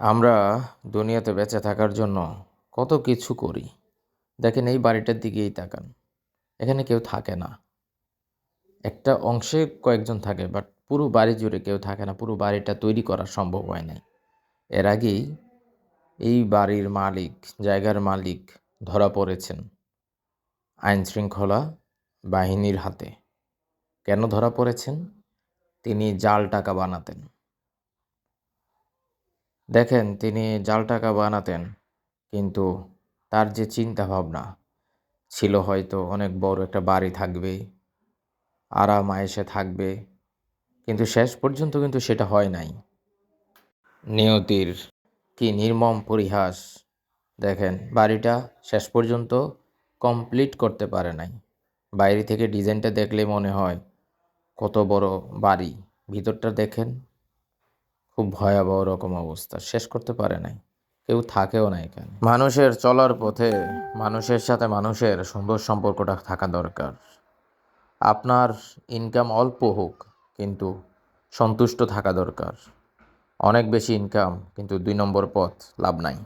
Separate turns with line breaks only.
আমরা দুনিয়াতে বেঁচে থাকার জন্য কত কিছু করি। দেখেন এই বাড়িটার দিকেই তাকান। এখানে কেউ থাকে না। একটা অংশে কয়েকজন থাকে বাট পুরো বাড়ি জুড়ে কেউ থাকে না। পুরো বাড়িটা তৈরি করা সম্ভব হয় নাই। এর আগেই এই বাড়ির মালিক, জায়গার মালিক ধরা পড়েছেন আইন শৃঙ্খলা বাহিনীর হাতে। কেন ধরা পড়েছেন? তিনি জাল টাকা বানাতেন। দেখেন, তিনি জাল টাকা বানাতেন, কিন্তু তার যে চিন্তা ভাবনা ছিল হয়তো অনেক বড় একটা বাড়ি থাকবে আরাম আয়েসে থাকবে, কিন্তু শেষ পর্যন্ত কিন্তু সেটা হয় নাই। নিয়তির কি নির্মম পরিহাস, দেখেন, বাড়িটা শেষ পর্যন্ত কমপ্লিট করতে পারে নাই। বাইরে থেকে ডিজাইনটা দেখলে মনে হয় কত বড় বাড়ি, ভিতরটা দেখেন। খুব ভয়াবহ রকম অবস্থা। শেষ করতে পারে নাই। কেউ থাকেও না এখানে। মানুষের চলার পথে মানুষের সাথে মানুষের সুন্দর সম্পর্কটা থাকা দরকার। আপনার ইনকাম অল্প হোক, কিন্তু সন্তুষ্ট থাকা দরকার। অনেক বেশি ইনকাম কিন্তু দুই নম্বর পথ লাভ নাই।